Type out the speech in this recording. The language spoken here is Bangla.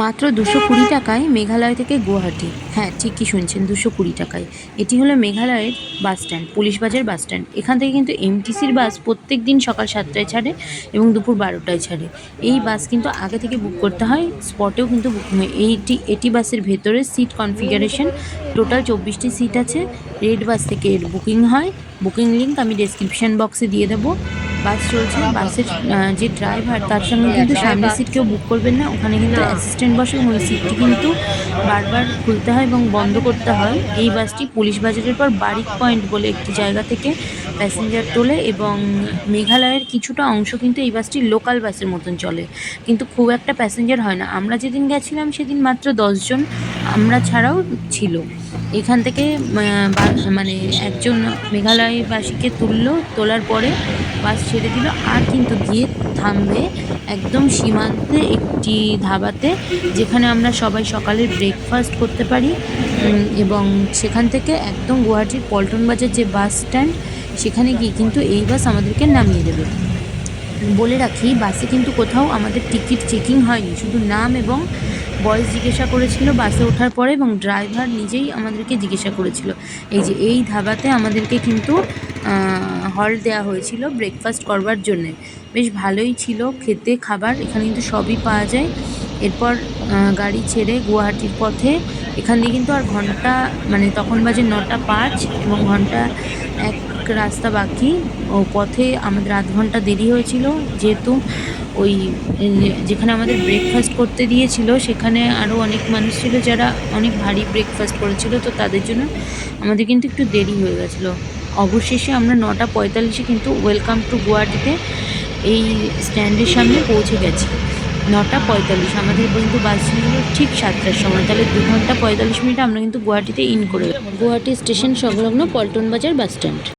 মাত্র দুশো কুড়ি টাকায় মেঘালয় থেকে গুয়াহাটি। হ্যাঁ ঠিকই শুনছেন, দুশো কুড়ি টাকায়। এটি হলো মেঘালয়ের বাস স্ট্যান্ড, পুলিশ বাজার বাস স্ট্যান্ড। এখান থেকে কিন্তু এমটিসির বাস প্রত্যেক দিন সকাল সাতটায় ছাড়ে এবং দুপুর বারোটায় ছাড়ে। এই বাস কিন্তু আগে থেকে বুক করতে হয়, স্পটেও কিন্তু বুকিং হয় এইটি, এটি বাসের ভেতরে সিট কনফিগারেশন। টোটাল চব্বিশটি সিট আছে, রেড বাস থেকে এর বুকিং হয়। বুকিং লিঙ্ক আমি ডেসক্রিপশন বক্সে দিয়ে দেবো। বাস চলছে বাসের যে ড্রাইভার তার সঙ্গে কিন্তু সামনের সিট কেউ বুক করবেন না। ওখানে কিন্তু অ্যাসিস্ট্যান্ট বসে এবং ওই সিটটি কিন্তু বারবার খুলতে হয় এবং বন্ধ করতে হয়। এই বাসটি পুলিশ বাজারের পর বারিক পয়েন্ট বলে একটি জায়গা থেকে প্যাসেঞ্জার তোলে এবং মেঘালয়ের কিছুটা অংশ কিন্তু এই বাসটি লোকাল বাসের মতন চলে। কিন্তু খুব একটা প্যাসেঞ্জার হয় না। আমরা যেদিন গেছিলাম সেদিন মাত্র দশজন আমরা ছাড়াও ছিল। এখান থেকে মানে একজন মেঘালয়বাসীকে তুললো। তোলার পরে বাস ছেড়ে দিল আর কিন্তু গিয়ে থামবে একদম সীমান্তে একটি ধাবাতে, যেখানে আমরা সবাই সকালের ব্রেকফাস্ট করতে পারি। এবং সেখান থেকে একদম গুয়াহাটির পল্টন বাজার যে বাস স্ট্যান্ড সেখানে গিয়ে কিন্তু এই বাস আমাদেরকে নামিয়ে দেবে। বলে রাখি বাসে কিন্তু কোথাও আমাদের টিকিট চেকিং হয়নি। শুধু নাম এবং বয়স জিজ্ঞাসা করেছিল বাসে ওঠার পরে এবং ড্রাইভার নিজেই আমাদেরকে জিজ্ঞাসা করেছিল। এই যে এই ধাবাতে আমাদেরকে কিন্তু হল দেওয়া হয়েছিল ব্রেকফাস্ট করবার জন্যে। বেশ ভালোই ছিল খেতে, খাবার, এখানে কিন্তু সবই পাওয়া যায়। এরপর গাড়ি ছেড়ে গুয়াহাটির পথে, এখান দিয়ে কিন্তু আর ঘণ্টা মানে তখন বাজে নটা পাঁচ এবং ঘণ্টা এক রাস্তা বাকি। ও পথে আমাদের আধ ঘণ্টা দেরি হয়েছিল, যেহেতু ওই যেখানে আমাদের ব্রেকফাস্ট করতে দিয়েছিল, সেখানে আরও অনেক মানুষ ছিল যারা অনেক ভারী ব্রেকফাস্ট করেছিল, তো তাদের জন্য আমাদের কিন্তু একটু দেরি হয়ে গেছিল। অবশেষে আমরা নটা পঁয়তাল্লিশে কিন্তু ওয়েলকাম টু গুয়াহাটিতে এই স্ট্যান্ডের সামনে পৌঁছে গেছি। নটা পঁয়তাল্লিশ, আমাদের কিন্তু বাস ছিল ঠিক সাতটার সময়। তাহলে দু ঘণ্টা পঁয়তাল্লিশ মিনিট আমরা কিন্তু গুয়াহাটিতে ইন করে গুয়াহাটি স্টেশন সংলগ্ন পল্টন বাজার বাস স্ট্যান্ড।